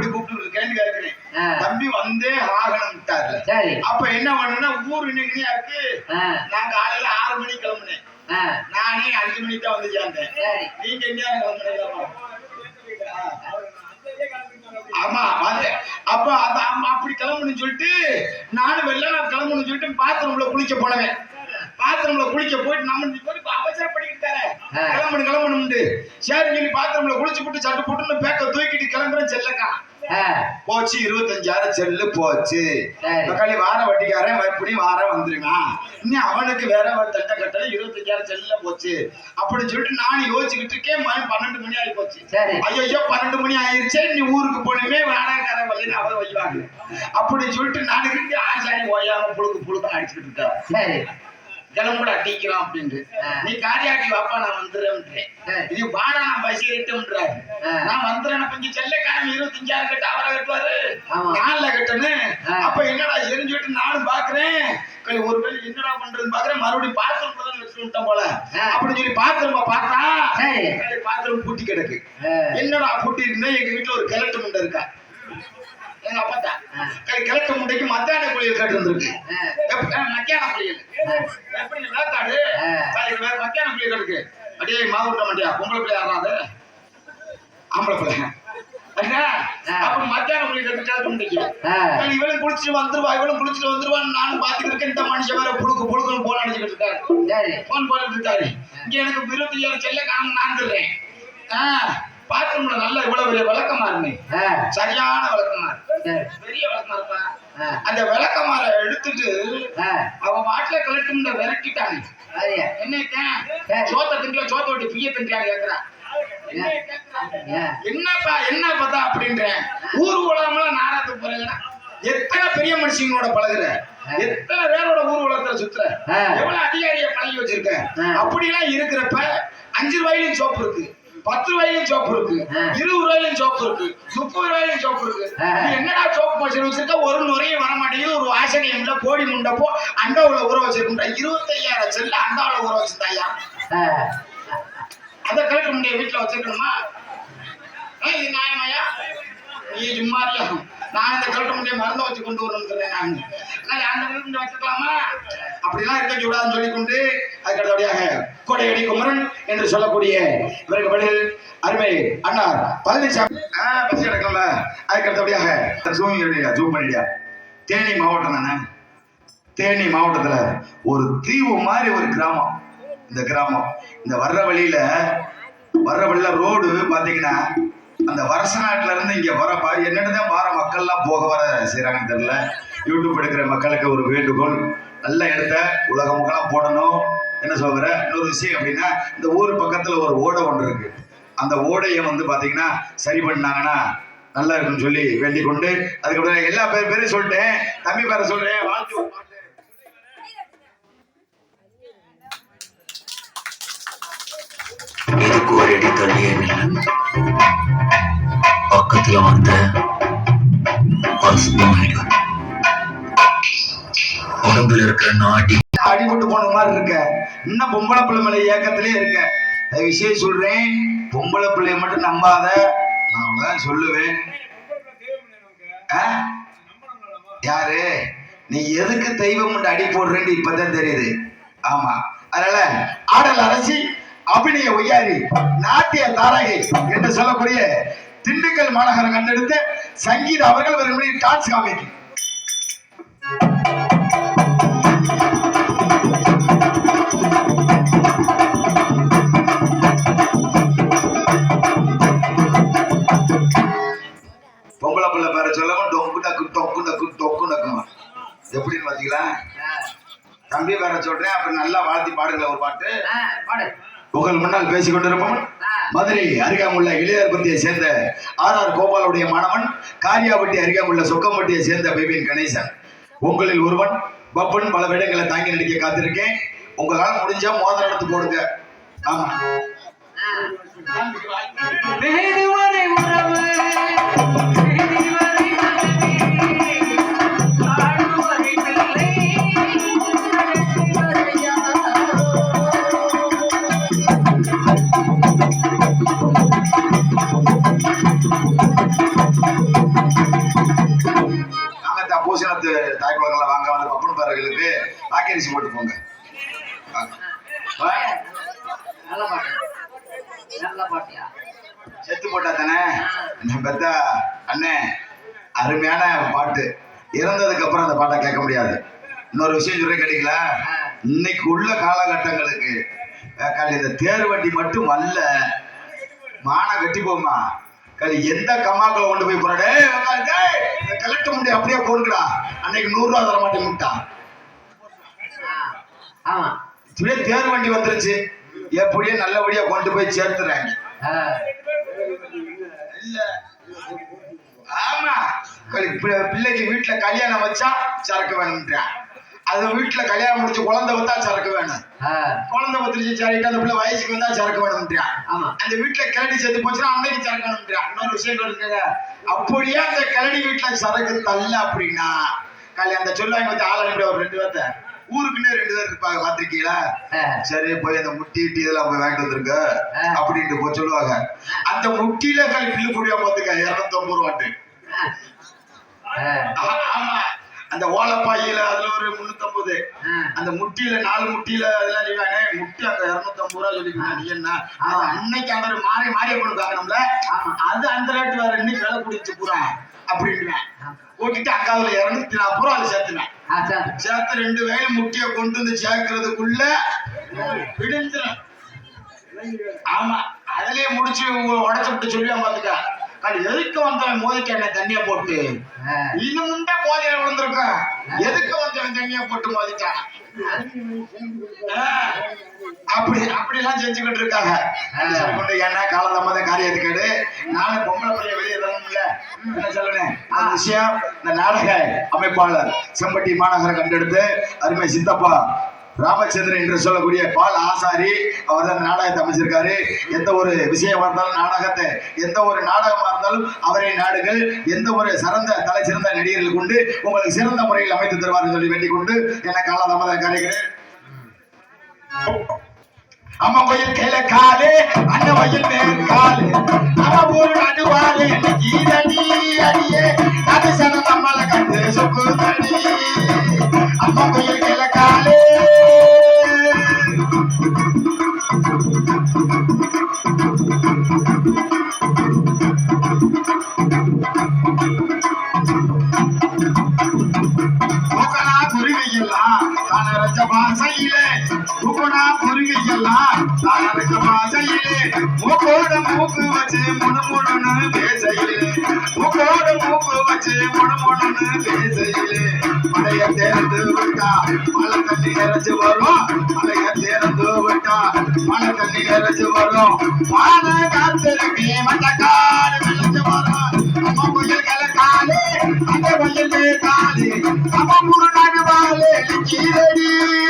அப்படி கூப்பிட்டு இருக்கேன்னு கேட்கிறேன். தம்பி வந்தே ஆகணும் அப்ப என்ன பண்ணுனா ஊர் நினைக்கிறியா இருக்கு? நான் காலையில ஆறு மணிக்கு கிளம்புனேன். நானே அஞ்சு மணிக்கு தான் வந்து சேர்ந்தேன். சரி. நீங்க எங்க கிளம்புனீங்க ஆமா அது அப்ப அந்த அம்மா அப்படி கிளம்பணும்னு சொல்லிட்டு நானும் வெளில நான் கிளம்பணும்னு சொல்லிட்டு பாத்ரூம்ல குளிக்க போனவன். பாத்ரூம்ல குளிக்க போயிட்டு நம்ம இந்த மாதிரி இப்ப அவசரப்படிக்கிட்டு தர ஆ. கிளம்பணும் கிளம்பணும்னு சரி சொல்லி பாத்ரூம்ல குளிச்சு போட்டு சட்டு போட்டு பேக்க தூக்கிட்டு கிளம்புறேன் செல்லக்கா. போச்சு இருபத்தஞ்சாயிரம் செல்லு போச்சு. தக்காளி வார வட்டிக்காரன் மறுபடியும் வார வந்துருங்க இன்னும் அவனுக்கு வேற ஒரு தட்ட கட்டல இருபத்தஞ்சாயிரம் செல்ல போச்சு. அப்படின்னு சொல்லிட்டு நான் யோசிச்சுக்கிட்டு இருக்கேன் மணி பன்னெண்டு மணி ஆகி போச்சு. ஐயோ பன்னெண்டு மணி ஆயிருச்சே நீ ஊருக்கு போனமே வாடகைக்கார வழின்னு அவர் வைவாங்க. அப்படின்னு சொல்லிட்டு நானுக்கு ஆசாரி ஓயாம புழுக்கு புழுக்கு அடிச்சுக்கிட்டு இருக்காரு சரி கிளம்புடா டீக்கலாம் அப்படின்ட்டு. நீ காரியாட்டி வாப்பா நான் வந்துடுறேன் ஆ. இது வாடா நான் பசி எட்டுன்றாரு ஆ. நான் வந்துடுறேன் கொஞ்சம் செல்லக்காரன் இருபத்தஞ்சாயிரம் கட்டு அவரை கட்டுவாரு. கட்டணும். ஆ. அப்ப என்னடா சொல்லிட்டு நானும் பாக்குறேன்? கை ஒரு வேளை என்னடா பண்றதுன்னு பாக்குறேன். மறுபடியும் பாத்திரம் தான் வச்சுட்டேன் போல. அப்படின்னு சொல்லி பாத்திரம் பார்த்தா பாத்திரம் பூட்டி கிடக்கு. என்னடா பூட்டி இருந்தா எங்க வீட்டுல ஒரு கிழட்டு முண்டை இருக்கா. எங்க அப்பத்தா ஆ. கை கிழட்டு முண்டைக்கு மத்தான குளியல் கட்டு ஆ, மத்தியான குளியல் எப்படி வேக்காடு வேற மத்தியான பிள்ளை இருக்கு அடியே மாவுட்ட மாட்டியா? பொம்பளை பிள்ளை யாராவது ஆம்பளை பிள்ளை. அண்ணா, ஆ. அப்ப மத்தியான கேட்க முடியும் ஆ, இவளும் குளிச்சுட்டு வந்துருவா இவளும் குளிச்சுட்டு வந்துருவான்னு நானும் பாத்துக்கிட்டு இருக்கேன். இந்த மனுஷன் வேற புழுக்கு புழுக்குன்னு போன் அடிச்சுக்கிட்டு இருக்காரு. போன் போட்டுட்டு இருக்காரு. இங்க எனக்கு இருபத்தி செல்ல காணும் நான் பாத்ரூம்ல நல்ல இவ்வளவு பெரிய விளக்கமா இருந்தேன் சரியான விளக்கமா பெரிய விளக்கமா இருப்பா ஆ, அந்த விளக்கமார எடுத்துட்டு அவன் வாட்டில கலெக்டர் விரட்டிட்டாங்க சரி. சோத்த திங்கல சோத்த விட்டு பிய திங்கலாம் கேக்குறான் என்னப்பா என்ன பார்த்தா அப்படின்றேன் ஊர் உலகம்லாம் நாராத்துக்கு போறேன்னா எத்தனை பெரிய மனுஷங்களோட பழகுற? எத்தனை பேரோட ஊர் உலகத்துல சுத்துற. எவ்வளவு அதிகாரிய பழகி வச்சிருக்க. அப்படிலாம் இருக்கிறப்ப அஞ்சு ரூபாயிலும் சோப்பு இருக்கு. பத்து ரூபாயிலும் சோப்பு இருக்கு. இருபது ரூபாயிலும் சோப்பு இருக்கு. முப்பது ரூபாயிலும் சோப்பு இருக்கு. என்னடா சோப்பு வச்சு வச்சிருக்க? ஒரு நுரையும் வர மாட்டேங்குது. ஒரு வாசனை இல்ல. கோடி முண்டப்போ அண்டாவுல ஊற வச்சிருக்கா இருபத்தையாயிரம் செல்ல அண்டாவுல ஊற வச்சிருந்தாயா? அதை கலெக்ட் முடிய வீட்டுல வச்சிருக்கணுமா? இது நியாயமாயா? நீ சும்மா இருக்கியா? நான் இந்த கலெக்ட் முடிய மருந்து வச்சு கொண்டு வரணுங்கிறேன் நான். நான் அந்த கலெக்ட் வச்சுக்கலாமா? அப்படிலாம் இருக்க கூடாதுன்னு சொல்லிக்கொண்டு அதுக்கு அடுத்தபடியாக கோடையடி குமரன் என்று சொல்லக்கூடிய இவருக்கு பதில் அருமை அண்ணா பழனிசாமி. ஆ பஸ் எடுக்கல அதுக்கு அடுத்தபடியாக ஜூம் பண்ணிடியா. ஜூம் பண்ணிடியா தேனி மாவட்டம் தானே? தேனி மாவட்டத்தில் ஒரு தீவு மாதிரி ஒரு கிராமம். இந்த கிராமம். இந்த வர்ற வழியில வர்ற வழியில ரோடு பார்த்தீங்கன்னா அந்த வரச நாட்டுல இருந்து இங்க வர பா- என்னென்னதான் வார மக்கள்லாம் போக வர செய்யறாங்க தெரியல. யூடியூப் எடுக்கிற மக்களுக்கு ஒரு வேண்டுகோள். நல்ல இடத்த உலகமுக்கெல்லாம் போடணும். என்ன சொல்ற இன்னொரு விஷயம் அப்படின்னா இந்த ஊர் பக்கத்துல ஒரு ஓடை ஒன்று இருக்கு. அந்த ஓடையை வந்து பாத்தீங்கன்னா சரி பண்ணாங்கன்னா நல்லா இருக்குன்னு சொல்லி வேண்டிக் கொண்டு அதுக்கப்புறம் எல்லா பேர் பேரையும் சொல்லிட்டேன். தம்பி பேரை சொல்றேன். வாழ்த்து. இதுக்கு ஒரு அடி தள்ளியே நில்லு பக்கத்துல வந்த பசுமாயிடும் உடம்புல இருக்கிற நாடி. அடிபட்டு போன மாதிரி இருக்க. இன்னும் பொம்பளை பிள்ளை மேல ஏக்கத்திலே இருக்க. விஷயம் சொல்றேன். பொம்பளை பிள்ளைய மட்டும் நம்பாத. நான் அவ்வளவுதான் சொல்லுவேன். யாரு? நீ எதுக்கு தெய்வம் அடி போடுறேன்னு இப்பதான் தெரியுது. ஆமா. அதனால ஆடல் அரசி அபிநய ஒய்யாரி நாட்டிய தாரகை என்று சொல்லக்கூடிய திண்டுக்கல் மாநகரம் கண்டெடுத்து சங்கீதா அவர்கள் வரும்படி டான்ஸ் காமிக்கு. பொம்பளை பிள்ளை பேரை சொல்லவும் டொங்கு டக்கு டொக்கு டக்கு டொக்கு. டக்கும் எப்படின்னு பாத்தீங்களா தம்பி பேரை சொல்றேன் அப்புறம் நல்லா வாழ்த்தி பாடுங்களேன் ஒரு பாட்டு. உங்கள் முன்னால் பேசிக் கொண்டிருப்பவன் ஆ, மதுரை அருகாமுள்ள இளையர்பத்தியை சேர்ந்த ஆர் ஆர் கோபாலுடைய மாணவன் காரியாபட்டி அருகாமுள்ள சொக்கம்பட்டியை சேர்ந்த பேபின் கணேசன். உங்களில் ஒருவன் பப்பன் பல வேடங்களை தாங்கி நடிக்க காத்திருக்கேன். உங்களால் முடிஞ்சா மோதிரம் எடுத்து போடுங்க. ஆமா. பாறைகளுக்கு வாக்கரிசி போட்டு. போங்க செத்து போட்டா தானே? பெத்த? அண்ணே அருமையான பாட்டு. இறந்ததுக்கு அப்புறம் அந்த பாட்டை கேட்க முடியாது. இன்னொரு விஷயம் சொல்றேன் கேட்டீங்களா? இன்னைக்கு உள்ள காலகட்டங்களுக்கு இந்த தேர் வண்டி மட்டும் அல்ல மானை கட்டி போமா கல் எந்த கம்மாக்களை கொண்டு போய் போற? கலெக்டர் முடி அப்படியே போடுங்கடா அன்னைக்கு நூறு ரூபா தர மாட்டேன் முட்டான் ஆமா. இப்படியே தேர் வண்டி வந்துருச்சு. எப்படியே நல்லபடியா கொண்டு போய் சேர்த்துறாங்க. இல்ல. ஆமா. பிள்ளைக்கு வீட்டுல கல்யாணம் வச்சா சரக்கு வேணும்ன்றான் அது வீட்டுல கல்யாணம் முடிச்சு குழந்தை வந்தா சரக்கு வேணும். குழந்தை பத்திரிச்சு சரிட்டு அந்த பிள்ளை வயசுக்கு வந்தா சரக்கு வேணும்ன்றான் ஆமா. அந்த வீட்டுல கிளடி செத்து போச்சுன்னா அன்னைக்கு சரக்கு வேணும்ன்றான் இன்னொரு விஷயம் இருக்குங்க அப்படியே அந்த கிளடி வீட்டுல சரக்கு தள்ள அப்படின்னா கல்யாணம் அந்த சொல்லுவாங்க ஆள் அனுப்பி ஒரு ரெண்டு பேர்த்த. ஊருக்குன்னே ரெண்டு பேர் இருப்பாங்க பாத்திருக்கீங்களா. சரி போய் அந்த முட்டி டீ இதெல்லாம் போய் வாங்கிட்டு வந்திருக்க ஆ. அப்படின்ட்டு போய் சொல்லுவாங்க. அந்த முட்டியில கல் பில்லு புடியா பார்த்துக்க இருநூத்தொம்பது ரூபாட்டு ஆ. ஆ- ஆமா. அந்த ஓலப்பாயில அதுல ஒரு முன்னூத்தம்பது. அந்த முட்டியில நாலு முட்டியில அதெல்லாம் சொல்லுவாங்க முட்டி அந்த இருநூத்தம்பது ரூபா சொல்லிக்கலாம் நீ என்ன? அன்னைக்கு அந்த ஒரு மாறி மாறி கொடுக்காங்கல்ல ஆமா. அது அந்த ரேட்டு வேற இன்னைக்கு விலை குடிச்சு பூரா. அப்படின்னுவேன். ஓட்டிட்டு அக்காவுல இருநூத்தி நாற்பது ரூபா அது சேர்த்துனேன். சேர்த்து ரெண்டு வயலு முட்டியை கொண்டு வந்து சேர்க்கறதுக்குள்ள விடிஞ்சிடும் ஆமா அதுலயே முடிச்சு உடச்சு விட்டு சொல்லுவான் பாத்துக்க. அது எதுக்கு வந்தவன் மோதிக்க என்ன தண்ணிய போட்டு. இன்னும் முண்டே மோதியில விழுந்திருக்கான். எதுக்கு வந்தவன் போட்டு மோதிட்டான். அப்படி அப்படி எல்லாம் செஞ்சுக்கிட்டு இருக்காங்க. ஏன்னா என்ன காலதாமத காரியத்துக்கேடு நானும் பொம்பளை பிள்ளைய வெளியே வரணும்ல என்ன சொல்லுனேன் அந்த விஷயம் இந்த நாடக அமைப்பாளர் செம்பட்டி மாநகர கண்டெடுத்து அருமை சித்தப்பா ராமச்சந்திரன் என்று சொல்லக்கூடிய பால் ஆசாரி அவர் தான் நாடகத்தை அமைச்சிருக்காரு. எந்த ஒரு விஷயமா இருந்தாலும் நாடகத்தை எந்த ஒரு நாடகமா இருந்தாலும் அவரை நாடுகள் எந்த ஒரு சிறந்த தலை சிறந்த நடிகர்கள் கொண்டு உங்களுக்கு சிறந்த முறையில் அமைத்து தருவார் சொல்லி வேண்டிக் கொண்டு என காலதாமதம் காரிக்கிறேன் அம்மா வயல் கையில அண்ணன் வயல் அடியே. அது கண்டு அம்மா கோயில் அரக்க பாசையிலே முகுணா முருகையெல்லாம் அரக்க பாசையிலே முகோட மூக்கு வச்சு முணுமுணுன்னு பேசையிலே. முகோட மூக்கு வச்சு முணுமுணுன்னு பேசையிலே. மலைய தேர்ந்து விட்டா மலை தண்ணி நிறைச்சு வரும். மலைய தேர்ந்து விட்டா மலை தண்ணி நிறைச்சு வரும். வான காத்திருக்கு மட்ட காடு விளைச்சு வரும். நம்ம புயல் கலக்காலே அந்த புயல் காலே. keep it